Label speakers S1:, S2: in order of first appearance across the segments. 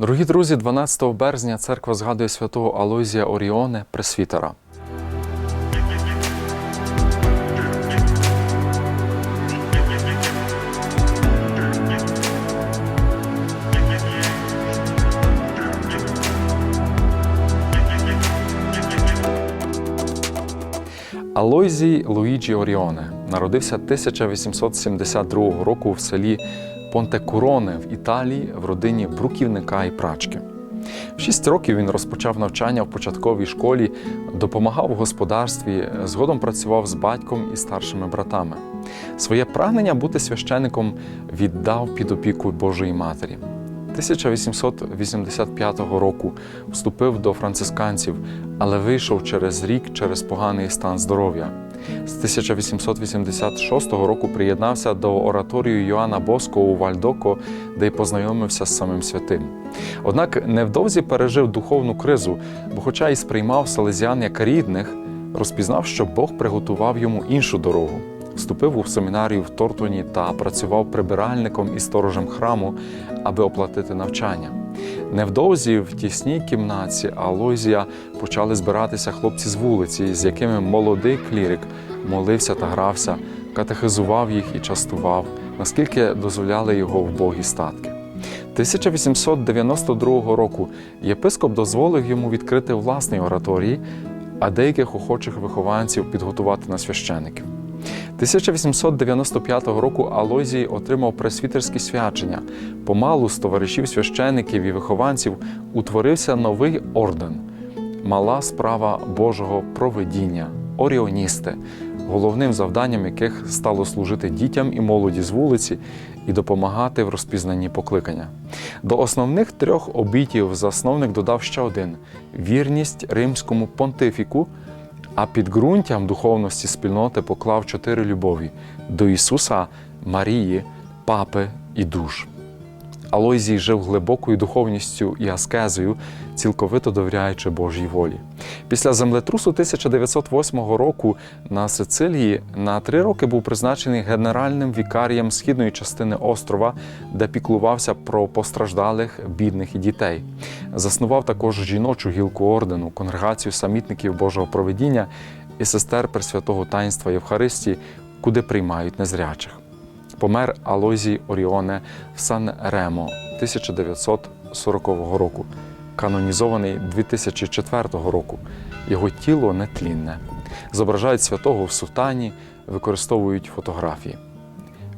S1: Дорогі друзі, 12 березня церква згадує святого Алойзія Оріоне Пресвітера. Алойзій Луїджі Оріоне народився 1872 року в селі Понтекуроне в Італії в родині бруківника і прачки. В шість років він розпочав навчання в початковій школі, допомагав у господарстві, згодом працював з батьком і старшими братами. Своє прагнення бути священником віддав під опіку Божої Матері. 1885 року вступив до францисканців, але вийшов через рік через поганий стан здоров'я. З 1886 року приєднався до ораторію Йоанна Боско у Вальдоко, де й познайомився з самим святим. Однак невдовзі пережив духовну кризу, бо, хоча й сприймав салезіан як рідних, розпізнав, що Бог приготував йому іншу дорогу. Вступив у семінарію в Тортоні та працював прибиральником і сторожем храму, аби оплатити навчання. Невдовзі в тісній кімнаті Алойзія почали збиратися хлопці з вулиці, з якими молодий клірик молився та грався, катехизував їх і частував, наскільки дозволяли його вбогі статки. 1892 року єпископ дозволив йому відкрити власний ораторії, а деяких охочих вихованців підготувати на священиків. 1895 року Алойзій отримав пресвітерські свячення. Помалу з товаришів священиків і вихованців утворився новий орден мала справа Божого провидіння, оріоністи, головним завданням яких стало служити дітям і молоді з вулиці і допомагати в розпізнанні покликання. До основних трьох обітів засновник додав ще один вірність римському понтифіку. А підґрунтям духовності спільноти поклав чотири любові до Ісуса, Марії, Папи і душ. Алойзій жив глибокою духовністю і аскезою, цілковито довіряючи Божій волі. Після землетрусу 1908 року на Сицилії на три роки був призначений генеральним вікарієм східної частини острова, де піклувався про постраждалих, бідних і дітей. Заснував також жіночу гілку ордену, конгрегацію самітників Божого провидіння і сестер Пресвятого Таїнства Євхаристії, куди приймають незрячих. Помер Алозій Оріоне в Сан Ремо 1940 року, канонізований 2004 року. Його тіло нетлінне. Зображають святого в сутані, використовують фотографії.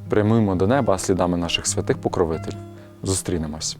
S1: Прямуємо до неба слідами наших святих покровителів. Зустрінемось.